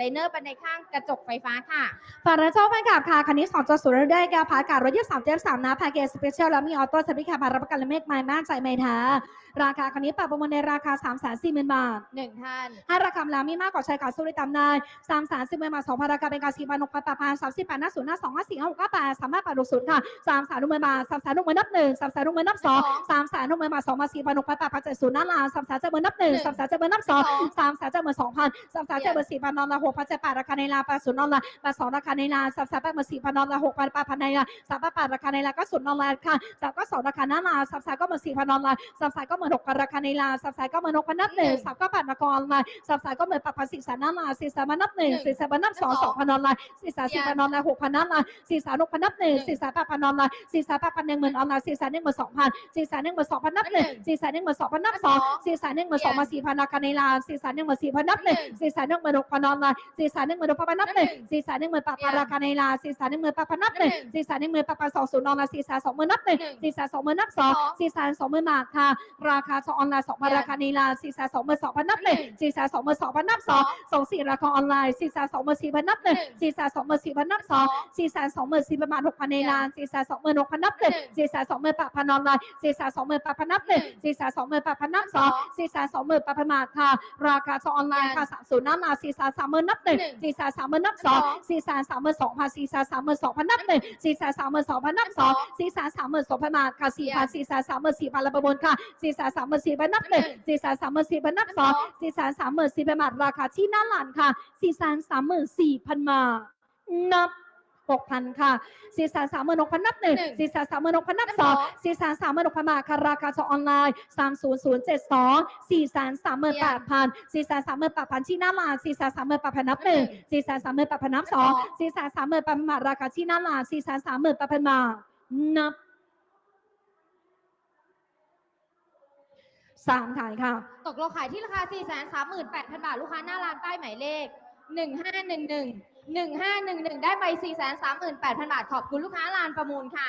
ไดเนอร์บันไดข้างกระจกไฟฟ้าค่ะ ฝากรับเจ้าแฟนคลับค่ะ คันนี้สองจอศูนย์ได้แก้วพาร์การรถยี่สามเจ็ดสามนะแพ็กเกจสเปเชียลแล้วมีออโต้สปิคาบารับประกันและเมฆไม้มากใจไม่ท้ราคาคันนี้ปรับประมูลในราคา3ามแสนสี่หมื่นบาทหนึ่งท่านให้ราคาแล้วมีมากกว่าใช้กาสู้ได้ตามได้สามแสนสิบหมื่นบาทสองพันราคาเป็นการสี่พันหกพันแปดพันสามสิบแปดหน้าศูนย์หน้าสองห้าสี่ห้าหกห้าแปดสามารถแปดหกศูนย์ค่ะสามแสนหนึ่งหมื่นบาทสามแสนหนึ่งหมื่นนับหนึ่งสามแสนหนึ่งหมื่นนับสองสามแสนหนึ่งหมื่นบาทสองพันสี่พันหกพันแปดพันเจ็ดศูนย์หน้าล้านสามแสนเจ็ดหมื่นนับหนึ่งสามแสนเจ็ดหมื่นนับสองสามแสนเจ็ดหมื่นสองพันสามแสนเจ็ดหมื่นสี่พันนอนละหกพันเจ็ดแปดราคาในลานแปศูนย์นอนละแปดสองราคาในลาสามแสนแปดหมื่นสี่พันนอนละหกพันแปดพันในลาสามแปดแปดราคาในลาก็ศูนย์นอนละค่ะสามก็สองราคาหน้าลาสามแสนก็หมื่นสี่พันนอนละสามแสนก็หมื่นหกพันราคาในลาสามแสนก็หมื่นหกพันนับหนึ่งสามก็แปดราคาอนลน์สามแสนก็หมื่นแปดพันสี่แสนหน้าลาสี่แสนมานับหนึ่งสี่แสนมานับสองสองพันนอนละสี่แสนสี่พันนอนละหกพันนับละสี่แสนหกพันนับหนึ่งสี่แสนแปดพันนอนละสี่แสนแปดพันหนึ่งหมื่นออนลน์สี่แสนหนึ่งหมื่นสองพันสี่แสนหนึ่งหมื่นสองพันนับหนึ่งสี่แสนหนึ่งหมื่นสองพันนับสองสี่แสนหนึ่งหมื่นสองมาสี่พันราคาในลาสี่แสนหนึ่งหมื่นสี่พันนับหนึ่งสี่แสนหนึ่งหมื่นหกพันนอนละสี่แสนหนึ่งหมื่นหกพันนับหนึ่งสี่แสนหนึ่งหมื่นแปดพันราคาในลานสี่แสนหนึ่งหมื่นแปดพันนับหนึ่งสี่แสนหนึ่งหมื่นแปดพันสองศูนย์นอนละสี่แสนสองหมื่นนับหนึ่งสี่แสนสองหมื่นนับสองสี่แสนสองหมื่นบาทค่ะ ราคาสองออนไลน์สองพันราคาในลานสี่แสนสองหมื่นสองพันนับหนึ่งสี่แสนสองหมื่นสองพันนับสองสองสี่ราคาออนไลน์สี่แสนสองหมื่นสี่พันนับหนึ่งสี่แสนสองหมื่นสี่พันนับสองสี่แสนสองหมื่นสี่ประมาณหกพันในลานสี่แสนสองหมื่นหกพันนับหนึ่งสี่แสนสองหมื่นแปดพันออนไลน์สี่แสนสองหมื่นแปดพันนับหนึ่งสี่แสนสองหมื่นแปดพันนับสองสี่แสนสองหมื่นแปดพันบาทค่ะ ราคาสองออนไลน์ค่ะสามศูนย์นับมาสี่แสนสามหมื่นนับหนึ่งสี่แสนสามหมื่นนับสองสี่แสนสามหมื่นสองพันสี่แสนสามหมื่นสองพันนับหนึ่งสี่แสนสามหมื่นสองพันนับสองสี่แสนสามหมื่นสองพันบาทค่ะสี่พันสี่แสนสามหมื่นสี่พันละประมูลค่ะสี่แสนสามหมื่นสี่พันนับหนึ่งสี่แสนสามหมื่นสี่พันนับสองสี่แสนสามหมื่นสี่พันบาทราคาที่หน้าหลานค่ะสี่แสนสามหมื่นสี่พันบาทนับ หกพันค่ะสี่แสนสามหมื่นหกพันนับหนึ่งสี่แสนสามหมื่นหกพันนับสองสี่แสนสามหมื่นหกพันบาทค่ะราคาจองออนไลน์สามศูนย์ศูนย์เจ็ดสองสี่แสนสามหมื่นแปดพันสี่แสนสามหมื่นแปดพันที่หน้าหลานสี่แสนสามหมื่นแปดพันนับหนึ่งสี่แสนสามหมื่นแปดพันนับสองสี่แสนสามหมื่นแปดพันบาทราคาที่หน้าหลานสี่แสนสามหมื่นแปดพันบาทนับสามขายค่ะ ตกลงขายที่ราคา 4 3 8 0 0 0 บาท ลูกค้าหน้าร้านป้ายหมายเลข 1511 1511 ได้ไป 4 3 8 0 0 0 บาท ขอบคุณลูกค้าลานประมูลค่ะ